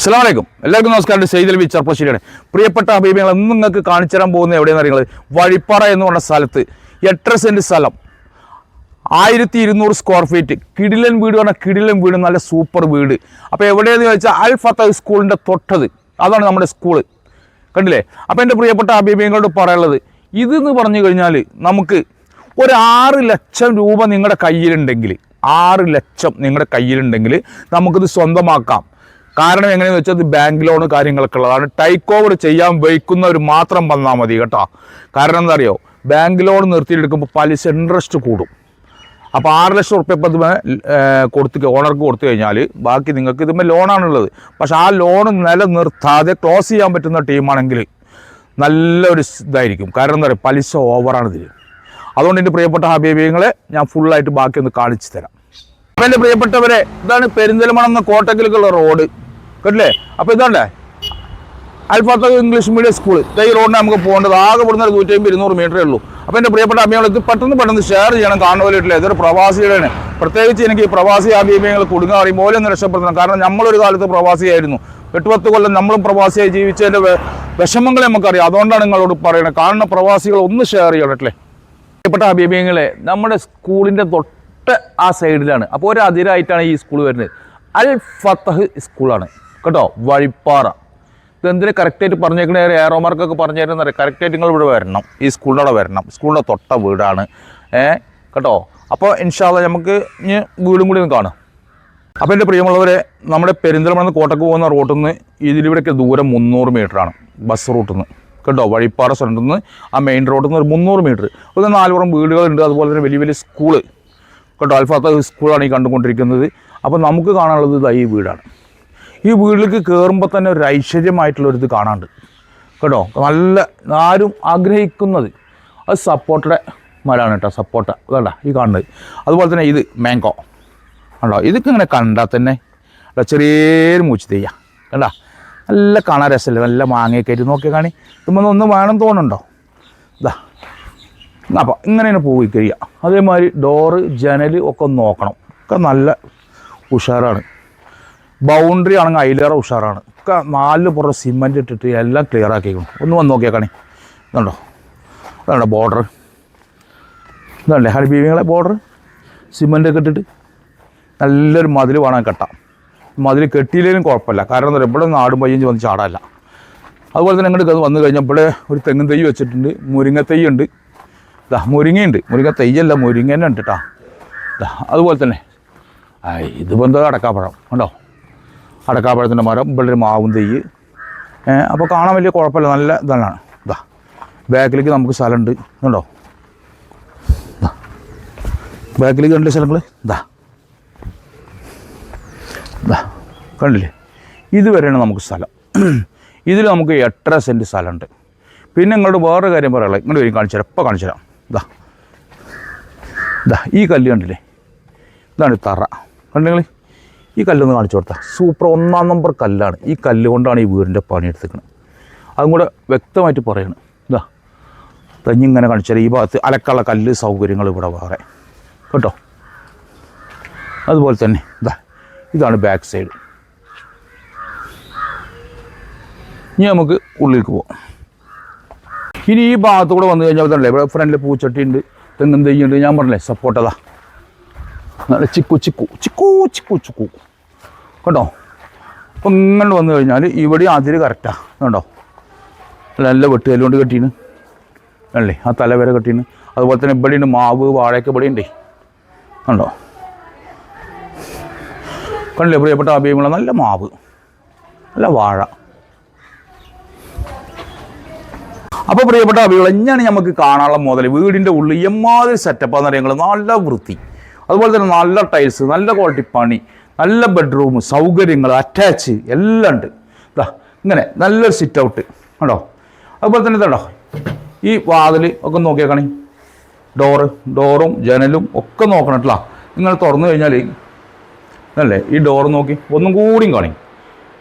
അസ്സാം വലൈക്കും എല്ലാവർക്കും നമസ്കാരം. സെയ്തൽ ബി ചെറുപ്പശ്ശേരിയാണ് പ്രിയപ്പെട്ട അഭിപ്രായങ്ങൾ ഇന്ന് നിങ്ങൾക്ക് കാണിച്ചു തരാൻ പോകുന്നത് എവിടെയെന്ന് അറിയുന്നത് വഴിപ്പാറ എന്ന് പറഞ്ഞ സ്ഥലത്ത്. എട്ടര സെന്റ് സ്ഥലം. ആയിരത്തി ഇരുന്നൂറ് സ്ക്വയർ ഫീറ്റ് കിടിലൻ വീട് പറഞ്ഞാൽ കിടിലൻ വീട്. നല്ല സൂപ്പർ വീട്. അപ്പോൾ എവിടെയെന്ന് ചോദിച്ചാൽ അൽ ഫത്ത സ്കൂളിന്റെ തൊട്ടത്. അതാണ് നമ്മുടെ സ്കൂൾ കണ്ടില്ലേ? അപ്പോൾ എന്റെ പ്രിയപ്പെട്ട അഭിപ്രായങ്ങളോട് പറയാനുള്ളത് ഇതെന്ന് പറഞ്ഞു കഴിഞ്ഞാൽ നമുക്ക് ഒരു ആറ് ലക്ഷം രൂപ നിങ്ങളുടെ കയ്യിലുണ്ടെങ്കിൽ ആറ് ലക്ഷം നിങ്ങളുടെ കയ്യിലുണ്ടെങ്കിൽ നമുക്കിത് സ്വന്തമാക്കാം. കാരണം എങ്ങനെയാണെന്ന് വെച്ചാൽ ബാങ്ക് ലോൺ കാര്യങ്ങളൊക്കെ ഉള്ളതാണ് ടൈക്ക് ഓവർ ചെയ്യാൻ വയ്ക്കുന്നവർ മാത്രം വന്നാൽ മതി കേട്ടോ. കാരണം എന്താ അറിയോ ബാങ്ക് ലോൺ നിർത്തിയെടുക്കുമ്പോൾ പലിശ ഇൻട്രസ്റ്റ് കൂടും. അപ്പോൾ ആറ് ലക്ഷം ഉറുപ്പ്യ ഇപ്പം കൊടുത്ത് ഓണർക്ക് കൊടുത്തു കഴിഞ്ഞാൽ ബാക്കി നിങ്ങൾക്ക് ഇതുമേ ലോണാണുള്ളത് പക്ഷെ ആ ലോൺ നിലനിർത്താതെ ക്ലോസ് ചെയ്യാൻ പറ്റുന്ന ടീമാണെങ്കിൽ നല്ലൊരു ഇതായിരിക്കും. കാരണം എന്താ പറയുക പലിശ ഓവറാണ് ഇതിൽ അതുകൊണ്ട് എന്റെ പ്രിയപ്പെട്ട ഹബീബിങ്ങളെ ഞാൻ ഫുള്ളായിട്ട് ബാക്കി ഒന്ന് കാണിച്ചു തരാം. അപ്പം എന്റെ പ്രിയപ്പെട്ടവരെ ഇതാണ് പെരിന്തൽമണം എന്ന കോട്ടക്കലേക്കുള്ള റോഡ് കേട്ടില്ലേ? അപ്പോൾ ഇതാണ്ടേ. അൽഫാത്ത ഇംഗ്ലീഷ് മീഡിയം സ്കൂൾ ഈ റോഡിന് നമുക്ക് പോകേണ്ടത് ആകെ ഇവിടുന്ന് ഒരു നൂറ്റി അമ്പത് ഇരുന്നൂറ് മീറ്ററേ ഉള്ളൂ. അപ്പോൾ എന്റെ പ്രിയപ്പെട്ട അഭിയങ്ങൾ ഇത് പെട്ടെന്ന് പെട്ടെന്ന് ഷെയർ ചെയ്യണം. കാണുപോലിട്ടില്ല ഇതൊരു പ്രവാസിയുടെയാണ്. പ്രത്യേകിച്ച് എനിക്ക് ഈ പ്രവാസി അഭിപ്രായങ്ങൾ കുടുങ്ങാൻ അറിയുമ്പോൾ ഒന്ന് രക്ഷപ്പെടുത്തണം. കാരണം നമ്മളൊരു കാലത്ത് പ്രവാസിയായിരുന്നു. എട്ട് പത്ത് കൊല്ലം നമ്മളും പ്രവാസിയായി ജീവിച്ചതിന്റെ വിഷമങ്ങളെ നമുക്കറിയാം. അതുകൊണ്ടാണ് നിങ്ങളോട് പറയുന്നത് കാണുന്ന പ്രവാസികൾ ഒന്ന് ഷെയർ ചെയ്യണം അല്ലേ പ്രിയപ്പെട്ട അഭിമുഖങ്ങളെ നമ്മുടെ സ്കൂളിന്റെ തൊട്ട് ആ സൈഡിലാണ് അപ്പോൾ ഒരു അതിരായിട്ടാണ് ഈ സ്കൂൾ വരുന്നത്. അൽ ഫത്തഹ് സ്കൂളാണ് കേട്ടോ വഴിപ്പാറ. ഇതെന്തിന് കറക്റ്റായിട്ട് പറഞ്ഞേക്കണേ? ഏറോമാർക്കൊക്കെ പറഞ്ഞു തരുന്ന കറക്റ്റായിട്ട് നിങ്ങൾ ഇവിടെ വരണം. ഈ സ്കൂളിന്റെ അവിടെ വരണം. സ്കൂളിന്റെ തൊട്ട വീടാണ്. ഏ കേട്ടോ? അപ്പോൾ ഇൻഷാല്ല നമുക്ക് ഇനി വീടും കൂടി ഒന്ന് കാണാം. അപ്പോൾ എന്റെ പ്രിയമുള്ളവരെ നമ്മുടെ പെരിന്തൽമണ്ണ കോട്ടക്ക് പോകുന്ന റോട്ടിൽ നിന്ന് ഇതിലിവിടെയൊക്കെ ദൂരം മുന്നൂറ് മീറ്ററാണ് ബസ് റൂട്ടിൽ നിന്ന്. കേട്ടോ? വഴിപ്പാറ സ്ഥലത്ത് നിന്ന് ആ മെയിൻ റോഡിൽ നിന്ന് ഒരു മുന്നൂറ് മീറ്റർ ഒരു നാലുപുറം വീടുകളുണ്ട്. അതുപോലെ തന്നെ വലിയ വലിയ സ്കൂൾ കേട്ടോ? അൽഫാത്ത സ്കൂളാണ് ഈ കണ്ടുകൊണ്ടിരിക്കുന്നത്. അപ്പോൾ നമുക്ക് കാണാനുള്ളത് ഇതായി വീടാണ്. ഈ വീട്ടിലേക്ക് കയറുമ്പോൾ തന്നെ ഒരു ഐശ്വര്യമായിട്ടുള്ളൊരിത് കാണാണ്ട്. കേട്ടോ? നല്ല ആരും ആഗ്രഹിക്കുന്നത് അത് സപ്പോർട്ടയുടെ മരമാണ് കേട്ടോ സപ്പോർട്ട അതല്ല ഈ കാണുന്നത്. അതുപോലെ തന്നെ ഇത് മാങ്കോ കണ്ടോ? ഇതൊക്കെ ഇങ്ങനെ കണ്ടാൽ തന്നെ അല്ല ചെറിയൊരു മൂച്ച് തെയ്യ കണ്ടാ? നല്ല കാണാൻ രസമല്ലേ നല്ല മാങ്ങയൊക്കെ ആയിട്ട് നോക്കിയാൽ കാണി. ഇതുമ്പോൾ ഒന്ന് വേണം തോന്നുന്നുണ്ടോ? ഇതാ അപ്പോൾ ഇങ്ങനെ പോയി കഴിയുക. അതേമാതിരി ഡോറ് ജനൽ ഒക്കെ നോക്കണം. ഒക്കെ നല്ല ഉഷാറാണ്. ബൗണ്ടറി ആണെങ്കിൽ അതിലേറെ ഉഷാറാണ്. ഒക്കെ നാല് പുറം സിമന്റ് ഇട്ടിട്ട് എല്ലാം ക്ലിയർ ആക്കിക്കണം ഒന്ന് വന്ന് നോക്കിയേക്കണേ. കാണി ഇതുണ്ടോ ഇതാണ്ടോ ബോർഡർ ഇതല്ലേ ഹരിബീവിങ്ങളെ ബോർഡർ സിമന്റൊക്കെ ഇട്ടിട്ട് നല്ലൊരു മതിൽ വേണം കെട്ടാം. മതിൽ കെട്ടിയില്ലെങ്കിലും കുഴപ്പമില്ല. കാരണം എന്താ ഇവിടെ നാടും പയ്യഞ്ച് വന്ന് ചാടാല്ല അതുപോലെ തന്നെ ഇങ്ങോട്ട് വന്നു കഴിഞ്ഞാൽ ഇവിടെ ഒരു തെങ്ങും തൈ വെച്ചിട്ടുണ്ട്. മുരിങ്ങ തൈ ഉണ്ട് ഇതാ മുരിങ്ങയുണ്ട്. മുരിങ്ങ തൈയല്ല മുരിങ്ങ തന്നെ ഉണ്ട് കേട്ടോ അതുപോലെ തന്നെ. ഇതിപ്പോൾ എന്തോ അടക്കാപ്പഴം കണ്ടോ? അടക്കാപ്പഴത്തിന്റെ മരം ഇവിടെ മാവും തെയ്യ് അപ്പോൾ കാണാൻ വലിയ കുഴപ്പമില്ല. നല്ല ഇതാണ്. ഇതാ ബാക്കിലേക്ക് നമുക്ക് സ്ഥലമുണ്ട്. കണ്ടോ? ഇതാ ബാക്കിലേക്ക് കണ്ട സ്ഥലങ്ങൾ? ഇതാ ഇതാ കണ്ടില്ലേ? ഇതുവരെയാണ് നമുക്ക് സ്ഥലം. ഇതിൽ നമുക്ക് എട്ടര സെന്റ് സ്ഥലമുണ്ട്. പിന്നെ ഇങ്ങോട്ട് വേറെ കാര്യം പറയുള്ളത് ഇങ്ങോട്ട് വരും കാണിച്ചു തരാം. എപ്പോൾ കാണിച്ചു തരാം. ഇതാ ഇതാ ഈ കല്ല് കണ്ടില്ലേ? ഇതാണ് തറ. കണ്ടെങ്കിൽ ഈ കല്ലൊന്ന് കാണിച്ചു കൊടുത്താൽ സൂപ്പർ. ഒന്നാം നമ്പർ കല്ലാണ്. ഈ കല്ല് കൊണ്ടാണ് ഈ വീടിന്റെ പണി എടുത്തിരിക്കുന്നത് അതും കൂടെ വ്യക്തമായിട്ട് പറയണം. ഇതാ. തെങ്ങിങ്ങനെ കാണിച്ചാൽ ഈ ഭാഗത്ത് അലക്കുള്ള കല്ല് സൗകര്യങ്ങൾ ഇവിടെ വേറെ. കേട്ടോ? അതുപോലെ തന്നെ ഇതാ. ഇതാണ് ബാക്ക് സൈഡ് ഇനി നമുക്ക് ഉള്ളിലേക്ക് പോവാം. ഇനി ഈ ഭാഗത്ത് കൂടെ വന്നു കഴിഞ്ഞാൽ തന്നെ ഇവിടെ ഫ്രണ്ടിൽ പൂച്ചട്ടി ഉണ്ട്. തെങ്ങും തെയ്യുണ്ട് ഞാൻ പറഞ്ഞില്ലേ സപ്പോർട്ടതാ ചിക്കു ചിക്കു. ചിക്കു ചിക്കു ചിക്കു. കേട്ടോ? അപ്പം ഇങ്ങനെ വന്നു കഴിഞ്ഞാൽ ഇവിടെ അതിര് കറക്റ്റാണ് കണ്ടോ? നല്ല വെട്ടുകല്ല് കൊണ്ട് കെട്ടീന്. അല്ലേ ആ തല വരെ കെട്ടീന്. അതുപോലെ തന്നെ ഇവിടെ ഉണ്ട് മാവ് വാഴയൊക്കെ ഇവിടെ ഉണ്ടേ കണ്ടോ? കണ്ടില്ലേ? പ്രിയപ്പെട്ട അഭിമുള്ള നല്ല മാവ്. നല്ല വാഴ. അപ്പോൾ പ്രിയപ്പെട്ട അഭികൾ ഇങ്ങനെയാണ് നമുക്ക് കാണാനുള്ള മുതൽ വീടിന്റെ ഉള്ളിൽ എമ്മാതിരി സെറ്റപ്പാന്ന് അറിയാങ്ങൾ നല്ല വൃത്തി. അതുപോലെ തന്നെ നല്ല ടൈൽസ് നല്ല ക്വാളിറ്റി പണി. നല്ല ബെഡ്റൂം സൗകര്യങ്ങൾ അറ്റാച്ച് എല്ലാം ഉണ്ട്. ഇതാ ഇങ്ങനെ നല്ലൊരു സിറ്റ് ഔട്ട് കണ്ടോ? അതുപോലെ തന്നെ ഇതാണ്ടോ? ഈ വാതിൽ ഒക്കെ നോക്കിയേക്കണേ. ഡോറ് ഡോറും ജനലും ഒക്കെ നോക്കണട്ടില്ല നിങ്ങൾ തുറന്നു കഴിഞ്ഞാൽ അല്ലേ ഈ ഡോറ് നോക്കി ഒന്നും കൂടിയും കാണി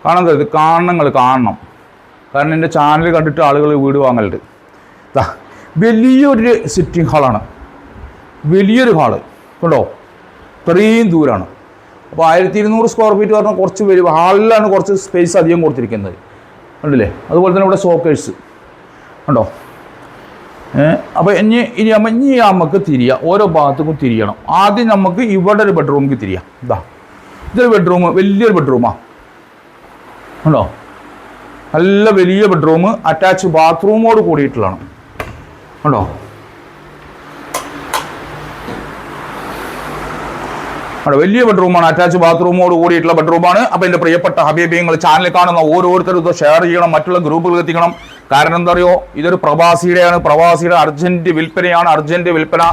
കാണാൻ കരുത് കാണണങ്ങൾ കാണണം. കാരണം എന്റെ ചാനൽ കണ്ടിട്ട് ആളുകൾ വീട് വാങ്ങലുണ്ട്. ദാ വലിയൊരു സിറ്റിംഗ് ഹാളാണ് വലിയൊരു ഹാൾ കണ്ടോ? ഇത്രയും ദൂരമാണ് അപ്പോൾ ആയിരത്തി ഇരുന്നൂറ് സ്ക്വയർ ഫീറ്റ് പറഞ്ഞാൽ കുറച്ച് വരും ഹാളിലാണ് കുറച്ച് സ്പേസ് അധികം കൊടുത്തിരിക്കുന്നത്. കണ്ടില്ലേ? അതുപോലെ തന്നെ ഇവിടെ സോക്കേഴ്സ് കണ്ടോ? അപ്പോൾ ഇനി ഇനി നമ്മൾ ഇനി നമുക്ക് തിരിയാം. ഓരോ ഭാഗത്തേക്കും തിരിയണം. ആദ്യം നമുക്ക് ഇവിടെ ഒരു ബെഡ്റൂമിക്ക് തിരിയാം. ഇതാ ഇതൊരു ബെഡ്റൂം വലിയൊരു ബെഡ്റൂമാണ് കണ്ടോ? നല്ല വലിയ ബെഡ്റൂം അറ്റാച്ച് ബാത്റൂമോട് കൂടിയിട്ടുള്ളതാണ്. കണ്ടോ? വലിയ ബെഡ്റൂമാണ് അറ്റാച്ച് ബാത്റൂമോട് കൂടിയിട്ടുള്ള ബെഡ്റൂമാണ് അപ്പോൾ എന്റെ പ്രിയപ്പെട്ട ഹബീബി നിങ്ങൾ കാണുന്ന ഓരോരുത്തരും ഇത് ഷെയർ ചെയ്യണം മറ്റുള്ള ഗ്രൂപ്പുകൾ എത്തിക്കണം. കാരണം എന്താ പറയുക ഇതൊരു പ്രവാസിയുടെയാണ്. പ്രവാസിയുടെ അർജന്റ് വിൽപ്പനയാണ്. അർജന്റ് വിൽപ്പന.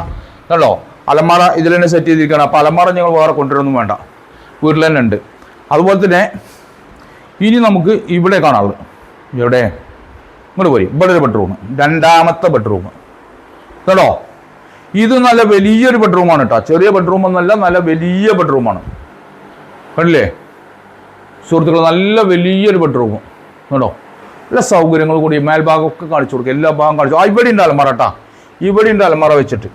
എന്നല്ലോ അലമാറ ഇതിൽ തന്നെ സെറ്റ് ചെയ്തിരിക്കുകയാണ്. അപ്പോൾ അലമാറ ഞങ്ങൾ വേറെ കൊണ്ടുവരൊന്നും വേണ്ട. വീട്ടിൽ തന്നെ ഉണ്ട്. അതുപോലെ തന്നെ ഇനി നമുക്ക് ഇവിടെ കാണാനുള്ളത് എവിടെ? ഇങ്ങോട്ട് പോയി. ഇവിടെ ഒരു ബെഡ്റൂം രണ്ടാമത്തെ ബെഡ്റൂം കേട്ടോ ഇത് നല്ല വലിയൊരു ബെഡ്റൂമാണ് കേട്ടോ ചെറിയ ബെഡ്റൂം ഒന്നല്ല നല്ല വലിയ ബെഡ്റൂമാണ് കണ്ടില്ലേ? സുഹൃത്തുക്കൾ നല്ല വലിയൊരു ബെഡ്റൂം കേട്ടോ നല്ല സൗകര്യങ്ങൾ കൂടി മേൽഭാഗമൊക്കെ കാണിച്ചു കൊടുക്കുക എല്ലാ ഭാഗം കാണിച്ചു. ആ ഇവിടെ ഉണ്ട് അലമറ ഇവിടെ ഉണ്ട് അലമറ വെച്ചിട്ട്.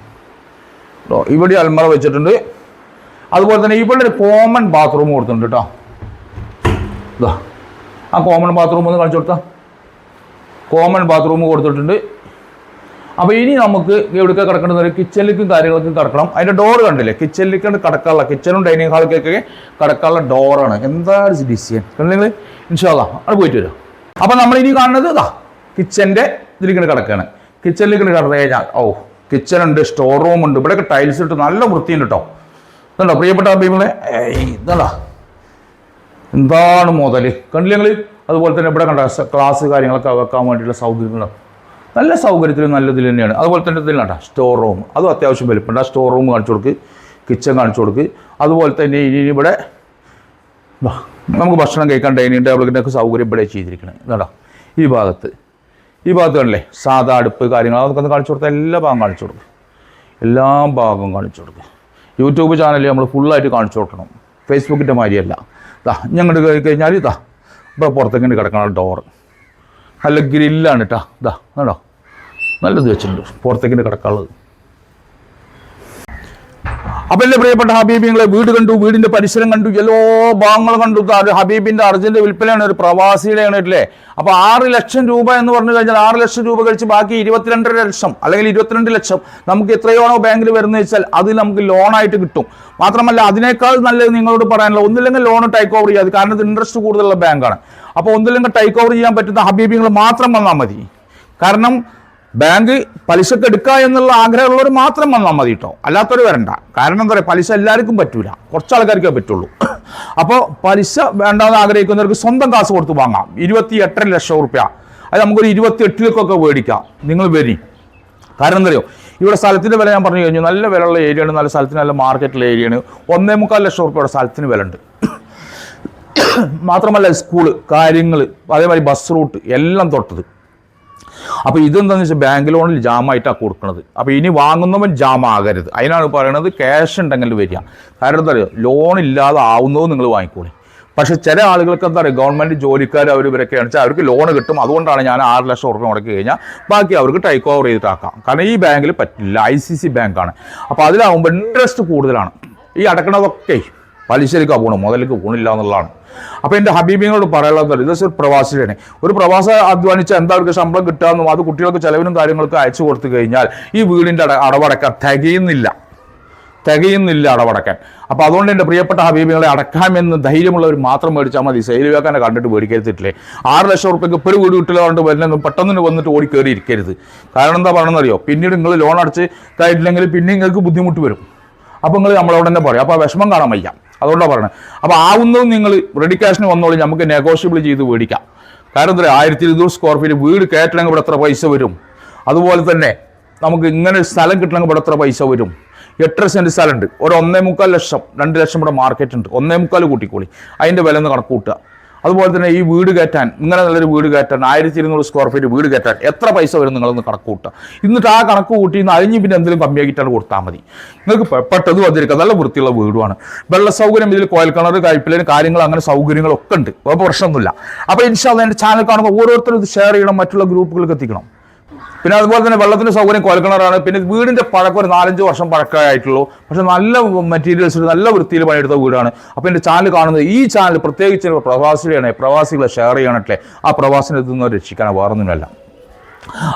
കേട്ടോ ഇവിടെ അലമറ വെച്ചിട്ടുണ്ട്. അതുപോലെ തന്നെ ഇവിടെ ഒരു കോമൺ ബാത്റൂം കൊടുത്തിട്ടുണ്ട് കേട്ടോ ആ കോമൺ ബാത്റൂം ഒന്ന് കാണിച്ചു കൊടുത്താ. കോമൺ ബാത്റൂം കൊടുത്തിട്ടുണ്ട്. അപ്പോൾ ഇനി നമുക്ക് എവിടേക്ക് കിടക്കേണ്ടത്? കിച്ചണിലേക്കും കാര്യങ്ങൾക്കും കിടക്കണം അതിന്റെ ഡോർ കണ്ടില്ലേ? കിച്ചണിലേക്ക് കിടക്കാനുള്ള കിച്ചണും ഡൈനിങ് ഹാളിലേക്കൊക്കെ കിടക്കാനുള്ള ഡോറാണ് എന്താണ് ഡിസൈൻ കണ്ടില്ലേ ഇൻഷാല്ല അവിടെ പോയിട്ട് വരാം. അപ്പോൾ നമ്മൾ ഇനി കാണുന്നത് ഇതാ കിച്ചന്റെ ഇതിലേക്ക് കിടക്കുകയാണ് കിച്ചണിലേക്ക് കിടന്നു കഴിഞ്ഞാൽ ഓ കിച്ചൺ ഉണ്ട് സ്റ്റോർ റൂം ഉണ്ട്. ഇവിടെയൊക്കെ ടൈൽസ് ഇട്ട് നല്ല വൃത്തിയുണ്ട് കേട്ടോ ഇതുണ്ടോ? പ്രിയപ്പെട്ട അഭിമുകളെ ഇതാ എന്താണ് മുതൽ കണ്ടില്ലെങ്കിൽ അതുപോലെ തന്നെ ഇവിടെ കണ്ട ക്ലാസ് കാര്യങ്ങളൊക്കെ വെക്കാൻ വേണ്ടിയിട്ടുള്ള സൗകര്യങ്ങളുണ്ട്. നല്ല സൗകര്യത്തിൽ നല്ലതിൽ തന്നെയാണ്. അതുപോലെ തന്നെ ഇതിലാണ് സ്റ്റോർ റൂം അതും അത്യാവശ്യം വലുപ്പമുണ്ട്. ആ സ്റ്റോർ റൂം കാണിച്ചു കൊടുക്ക് കിച്ചൺ കാണിച്ചു കൊടുക്ക്. അതുപോലെ തന്നെ ഇനി ഇവിടെ നമുക്ക് ഭക്ഷണം കഴിക്കാൻ ഡൈനിങ് ടേബിളിന്റെ ഒക്കെ സൗകര്യം ഇവിടെ ചെയ്തിരിക്കണം. കേട്ടോ ഈ ഭാഗത്ത്. ഈ ഭാഗത്ത് കണ്ടില്ലേ? സാധാ അടുപ്പ് കാര്യങ്ങൾ അതൊക്കെ ഒന്ന് കാണിച്ചു കൊടുത്താൽ എല്ലാ ഭാഗം കാണിച്ചു കൊടുക്കും. എല്ലാ ഭാഗവും കാണിച്ചു കൊടുക്കും. യൂട്യൂബ് ചാനലിൽ നമ്മൾ ഫുള്ളായിട്ട് കാണിച്ചു കൊടുക്കണം. ഫേസ്ബുക്കിന്റെ മാതിരിയല്ല. ഇതാ ഞങ്ങൾ കഴിഞ്ഞാൽ ഇതാ ഇപ്പോൾ പുറത്തേക്ക് ഇങ്ങനെ കിടക്കണം ഡോറ് നല്ല ഗ്രില്ലാണ് കേട്ടോ ഇതാ കണ്ടോ? നല്ലത് വെച്ചിട്ടുണ്ട്. പുറത്തേക്കിന്റെ കിടക്കാനുള്ളത്. അപ്പം എന്റെ പ്രിയപ്പെട്ട ഹബീബിങ്ങളെ വീട് കണ്ടു വീടിന്റെ പരിസരം കണ്ടു എല്ലാ ഭാഗങ്ങളും കണ്ടു. ഹബീബിന്റെ അർജന്റ് വിൽപ്പനയാണ് ഒരു പ്രവാസിയുടെയാണ് അല്ലേ? അപ്പോൾ ആറ് ലക്ഷം രൂപ എന്ന് പറഞ്ഞു കഴിഞ്ഞാൽ ആറ് ലക്ഷം രൂപ കഴിച്ച് ബാക്കി ഇരുപത്തിരണ്ടര ലക്ഷം അല്ലെങ്കിൽ ഇരുപത്തിരണ്ട് ലക്ഷം നമുക്ക് എത്രയാണോ ബാങ്കിൽ വരുന്നത് വെച്ചാൽ അത് നമുക്ക് ലോണായിട്ട് കിട്ടും. മാത്രമല്ല അതിനേക്കാൾ നല്ലത് നിങ്ങളോട് പറയാനുള്ള ഒന്നില്ലെങ്കിൽ ലോൺ ടൈക്ക് ഓവർ ചെയ്യാതെ കാരണം ഇത് ഇൻട്രസ്റ്റ് കൂടുതലുള്ള ബാങ്കാണ്. അപ്പോൾ ഒന്നില്ലെങ്കിൽ ടേക്ക് ഓവർ ചെയ്യാൻ പറ്റുന്ന ഹബീബികൾ മാത്രം വന്നാൽ മതി. കാരണം ബാങ്ക് പലിശക്ക് എടുക്കുക എന്നുള്ള ആഗ്രഹമുള്ളവർ മാത്രം വന്നാൽ മതി കേട്ടോ അല്ലാത്തവർ വരണ്ട. കാരണം എന്താ പറയുക പലിശ എല്ലാവർക്കും പറ്റൂല. കുറച്ച് ആൾക്കാർക്കേ പറ്റുള്ളൂ. അപ്പോൾ പലിശ വേണ്ടാന്ന് ആഗ്രഹിക്കുന്നവർക്ക് സ്വന്തം കാശ് കൊടുത്ത് വാങ്ങാം. ഇരുപത്തി എട്ടര ലക്ഷം റുപ്യ. അത് നമുക്കൊരു ഇരുപത്തി എട്ടിലേക്കൊക്കെ മേടിക്കാം. നിങ്ങൾ വരി. കാരണം എന്താ അറിയോ? ഇവിടെ സ്ഥലത്തിന്റെ വില ഞാൻ പറഞ്ഞു കഴിഞ്ഞു. നല്ല വിലയുള്ള ഏരിയയാണ് നല്ല സ്ഥലത്തിന് നല്ല മാർക്കറ്റിലെ ഏരിയയാണ് ഒന്നേ മുക്കാൽ ലക്ഷം റുപ്യയുടെ സ്ഥലത്തിന് വില ഉണ്ട് മാത്രമല്ല സ്കൂൾ കാര്യങ്ങൾ അതേമാതിരി ബസ് റൂട്ട് എല്ലാം തൊട്ടത്. അപ്പോൾ ഇതെന്താണെന്ന് വെച്ചാൽ ബാങ്ക് ലോണിൽ ജാമായിട്ടാണ് കൊടുക്കുന്നത് അപ്പോൾ ഇനി വാങ്ങുന്നവൻ ജാമാകരുത് അതിനാണ് പറയുന്നത് ക്യാഷ് ഉണ്ടെങ്കിൽ വരിക. കാരണം എന്താ പറയുക ലോൺ ഇല്ലാതെ ആവുന്നത് നിങ്ങൾ വാങ്ങിക്കോളി പക്ഷേ ചില ആളുകൾക്ക് എന്താ പറയുക ഗവൺമെന്റ് ജോലിക്കാർ അവർ ഇവരൊക്കെയാണ്. വെച്ചാൽ അവർക്ക് ലോൺ കിട്ടും. അതുകൊണ്ടാണ് ഞാൻ ആറ് ലക്ഷം ഉറപ്പ് മുടക്കി കഴിഞ്ഞാൽ ബാക്കി അവർക്ക് ടേക്ക് ഓവർ ചെയ്തിട്ടാക്കാം കാരണം ഈ ബാങ്കിൽ പറ്റില്ല. ഐ സി സി ബാങ്കാണ് അപ്പോൾ അതിലാവുമ്പോൾ ഇൻട്രസ്റ്റ് കൂടുതലാണ്. ഈ അടക്കണതൊക്കെ പലിശയിലേക്ക് പോകണം മുതലേക്ക് പോകണില്ല എന്നുള്ളതാണ്. അപ്പോൾ എന്റെ ഹബീബിങ്ങളോട് പറയാനുള്ളത് ഇത് ഒരു പ്രവാസിയാണ് ഒരു പ്രവാസ അധ്വാനിച്ച എന്താ അവർക്ക് ശമ്പളം കിട്ടാമെന്നും അത് കുട്ടികൾക്ക് ചെലവിനും കാര്യങ്ങൾക്ക് അയച്ചു കൊടുത്തു കഴിഞ്ഞാൽ ഈ വീടിന്റെ അട അടവടക്കാൻ തികയുന്നില്ല. തികയുന്നില്ല അടവടക്കാൻ. അപ്പോൾ അതുകൊണ്ട് എന്റെ പ്രിയപ്പെട്ട ഹബീബികളെ അടക്കാമെന്ന് ധൈര്യമുള്ളവർ മാത്രം മേടിച്ചാൽ മതി. സെയിൽ വേക്കാനെ കണ്ടിട്ട് മേടിക്കരുത്തിട്ടില്ലേ ആറ് ലക്ഷം ഉറുപ്പ്യക്ക് ഇപ്പോൾ ഒരു വീട് കിട്ടില്ല കൊണ്ട് വരുന്ന പെട്ടെന്ന് വന്നിട്ട് ഓടി കയറി ഇരിക്കരുത്. കാരണം എന്താ പറയണമെന്നറിയോ പിന്നീട് നിങ്ങൾ ലോൺ അടച്ച് കഴിഞ്ഞില്ലെങ്കിൽ പിന്നെ നിങ്ങൾക്ക് ബുദ്ധിമുട്ട് വരും. അപ്പോൾ നിങ്ങൾ നമ്മളവിടെ തന്നെ പറയും. അപ്പോൾ വിഷമം കാണാൻ വയ്യ. അതുകൊണ്ടാണ് പറയുന്നത് അപ്പോൾ ആവുന്നതും നിങ്ങൾ റെഡി ക്യാഷിന് വന്നോളി നമുക്ക് നെഗോഷ്യബിൾ ചെയ്ത് മേടിക്കാം. കാരണം എന്താ ആയിരത്തി ഇരുന്നൂറ് സ്ക്വയർ ഫീറ്റ് വീട് കയറ്റണമെങ്കിൽ ഇവിടെ എത്ര പൈസ വരും? അതുപോലെ തന്നെ നമുക്ക് ഇങ്ങനെ ഒരു സ്ഥലം കിട്ടണമെങ്കിൽ ഇവിടെ എത്ര പൈസ വരും? എട്ടര സെന്റ് സ്ഥലമുണ്ട്. ഒരു ഒന്നേ മുക്കാൽ ലക്ഷം രണ്ട് ലക്ഷം ഇവിടെ മാർക്കറ്റ് ഉണ്ട്. ഒന്നേ മുക്കാൽ കൂട്ടിക്കോളി. അതിന്റെ വില ഒന്ന് കണക്ക് കൂട്ടുക. അതുപോലെ തന്നെ ഈ വീട് കയറ്റാൻ ഇങ്ങനെ നല്ലൊരു വീട് കയറ്റാൻ ആയിരത്തി ഇരുന്നൂറ് സ്ക്വയർ ഫീറ്റ് വീട് കയറ്റാൻ എത്ര പൈസ വരും നിങ്ങളൊന്ന് കണക്ക് കൂട്ടുക. എന്നിട്ട് ആ കണക്ക് കൂട്ടി ഇന്ന് അഴിഞ്ഞ് പിന്നെ എന്തെങ്കിലും കമ്മിയാക്കിയിട്ടാണ് കൊടുത്താൽ മതി. നിങ്ങൾക്ക് പെട്ടത് വന്നിരിക്കുക നല്ല വൃത്തിയുള്ള വീടുമാണ്. വെള്ള സൗകര്യം ഇതിൽ കോയൽ കിണർ കൈപ്പിലേന് കാര്യങ്ങൾ അങ്ങനെ സൗകര്യങ്ങളൊക്കെ ഉണ്ട്. അപ്പോൾ പ്രശ്നമൊന്നുമില്ല. അപ്പോൾ ഇൻഷാല്ല എന്റെ ചാനൽ കാണുമ്പോൾ ഓരോരുത്തരും ഇത് ഷെയർ ചെയ്യണം മറ്റുള്ള ഗ്രൂപ്പുകൾക്ക് എത്തിക്കണം. പിന്നെ അതുപോലെ തന്നെ വെള്ളത്തിന്റെ സൗകര്യം കൊലക്കിണറാണ് പിന്നെ വീടിന്റെ പഴക്കം ഒരു നാലഞ്ച് വർഷം പഴക്കമായിട്ടുള്ളൂ. പക്ഷെ നല്ല മെറ്റീരിയൽസ് നല്ല വൃത്തിയിൽ പണിയെടുത്ത വീടാണ്. അപ്പോൾ എന്റെ ചാനൽ കാണുന്നത് ഈ ചാനൽ പ്രത്യേകിച്ച് പ്രവാസികളെയാണ് പ്രവാസികളെ ഷെയർ ചെയ്യണട്ടെ ആ പ്രവാസിനെ ഇതൊന്നും വേറെ ഒന്നുമില്ല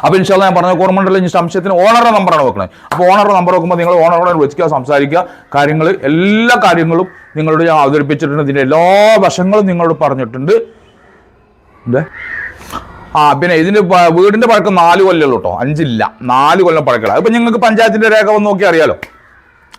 അപ്പോൾ ഇൻഷാല്ല ഞാൻ പറഞ്ഞ ഓർമ്മണ്ടല്ലോ ഇനി സംശയത്തിന് ഓണറുടെ നമ്പറാണ് വെക്കുന്നത് അപ്പോൾ ഓണറുടെ നമ്പർ വെക്കുമ്പോൾ നിങ്ങൾ ഓണറോട് വിളിക്കുക സംസാരിക്കുക. കാര്യങ്ങൾ എല്ലാ കാര്യങ്ങളും നിങ്ങളോട് ഞാൻ അവതരിപ്പിച്ചിട്ടുണ്ട്. ഇതിന്റെ എല്ലാ വശങ്ങളും നിങ്ങളോട് പറഞ്ഞിട്ടുണ്ട്. എന്തേ ആ പിന്നെ ഇതിന്റെ വീടിന്റെ പഴക്കം നാല് കൊല്ലമുള്ളൂ കേട്ടോ അഞ്ചില്ല. നാല് കൊല്ലം പഴക്കല അപ്പൊ നിങ്ങൾക്ക് പഞ്ചായത്തിന്റെ രേഖ വന്ന് നോക്കി അറിയാലോ.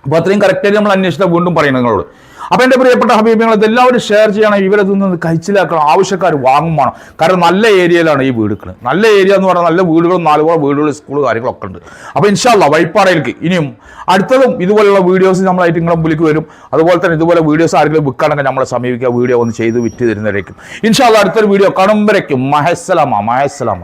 അപ്പൊ അത്രയും കറക്റ്റായിട്ട് നമ്മൾ അന്വേഷിച്ചാൽ വീണ്ടും പറയണം നിങ്ങളോട്. അപ്പൊ എന്റെ പ്രിയപ്പെട്ട ഹബീബികളെ ഇതെല്ലാവരും ഷെയർ ചെയ്യണം. ഇവരത് നിന്ന് കഴിച്ചിലാക്കണം. ആവശ്യക്കാർ വാങ്ങും വേണം. കാരണം നല്ല ഏരിയയിലാണ് ഈ വീടുകൾ നല്ല ഏരിയ എന്ന് പറഞ്ഞാൽ നല്ല വീടുകളും നാലുപോലെ വീടുകൾ സ്കൂൾ കാര്യങ്ങളൊക്കെ ഉണ്ട്. അപ്പൊ ഇൻഷാല്ല വൈപ്പാറയിലേക്ക് ഇനിയും അടുത്തതും ഇതുപോലുള്ള വീഡിയോസ് നമ്മളായിട്ട് നിങ്ങളുടെ മുമ്പിലേക്ക് വരും. അതുപോലെ തന്നെ ഇതുപോലെ വീഡിയോസ് ആരെങ്കിലും വിൽക്കാണെങ്കിൽ നമ്മളെ സമീപിക്കുക. വീഡിയോ ഒന്ന് ചെയ്ത് വിറ്റ് തരുന്നതായിരിക്കും ഇൻഷാല്ല അടുത്തൊരു വീഡിയോ കാണുമ്പോഴേക്കും മഹസ്സലാമ മഹസ്സലാമ